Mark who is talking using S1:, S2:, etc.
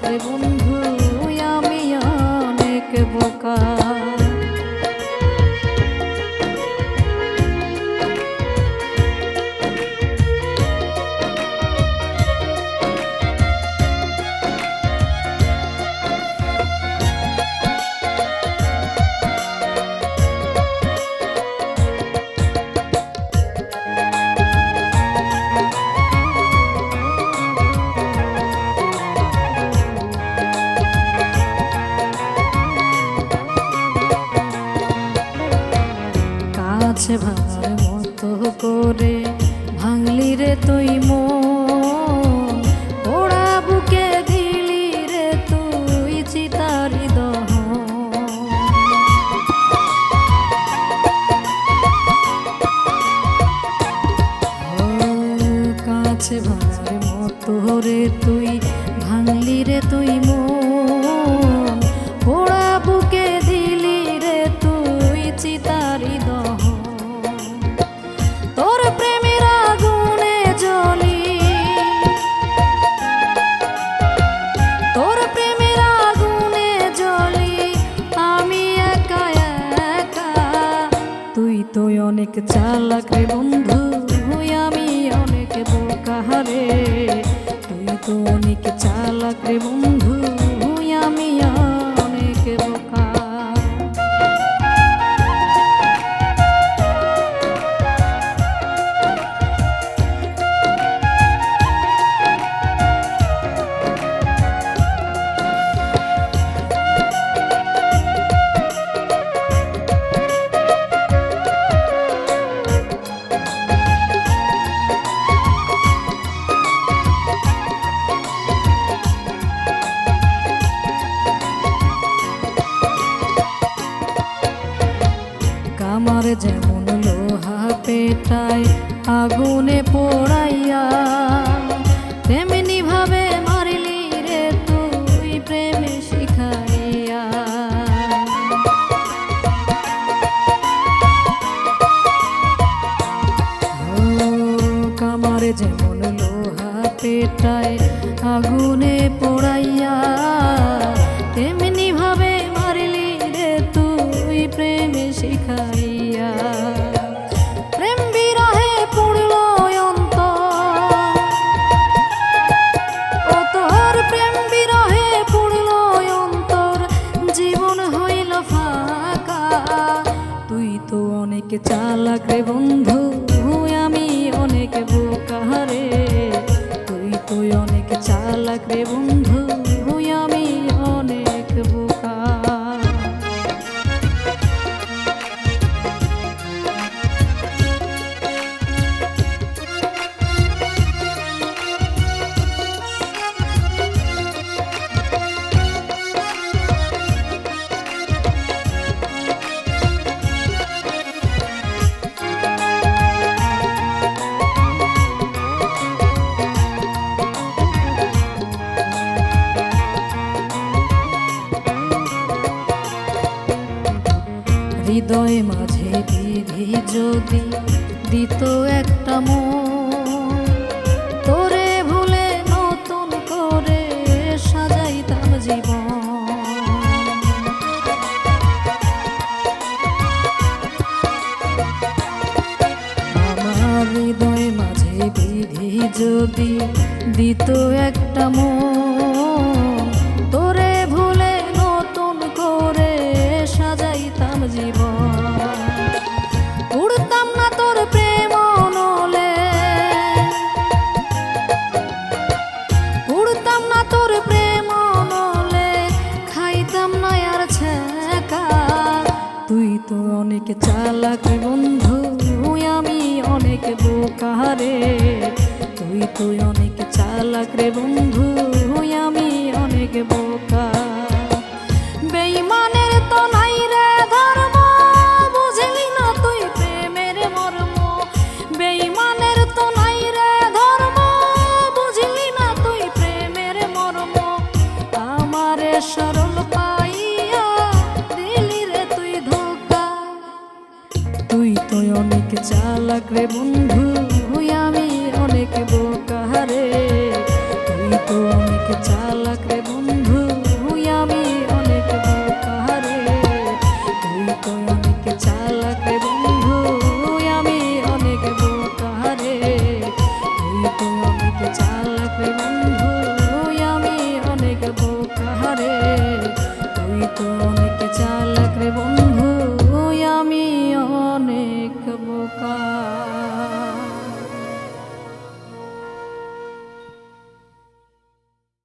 S1: রে বন্ধু আমি অনেক বোকা। কাছে ভার মতো করে। ভাঙলি রে তুই মন ওরা বুকে দিলি রে তুই চিতারি দহন। ও কাছে ভার মতো রে তুই বন্ধু। কামার যেমন লোহা পেটায় আগুনে পোড়াইয়া তেমনি ভাবে মারিলি রে তুই প্রেমে শিখাইয়া। কামার যেমন লোহা পেটায় আগুনে চালাক রে বন্ধু। হৃদয় মাঝে বিধি যদি দিত একটা মন, তোরে ভুলে নতুন করে সাজাইতাম জীবন। আমার হৃদয় মাঝে বিধি যদি দিত একটা মন অনেক চালাক বন্ধু আমি অনেক বোকারে তুই তুই অনেক চালাক রে বন্ধু চালাক রে বন্ধু আমি অনেক বোকাহারে তুই তো অনেক চালাক রে বন্ধু আমি অনেক বোকাহারে তুই তো অনেক চালাক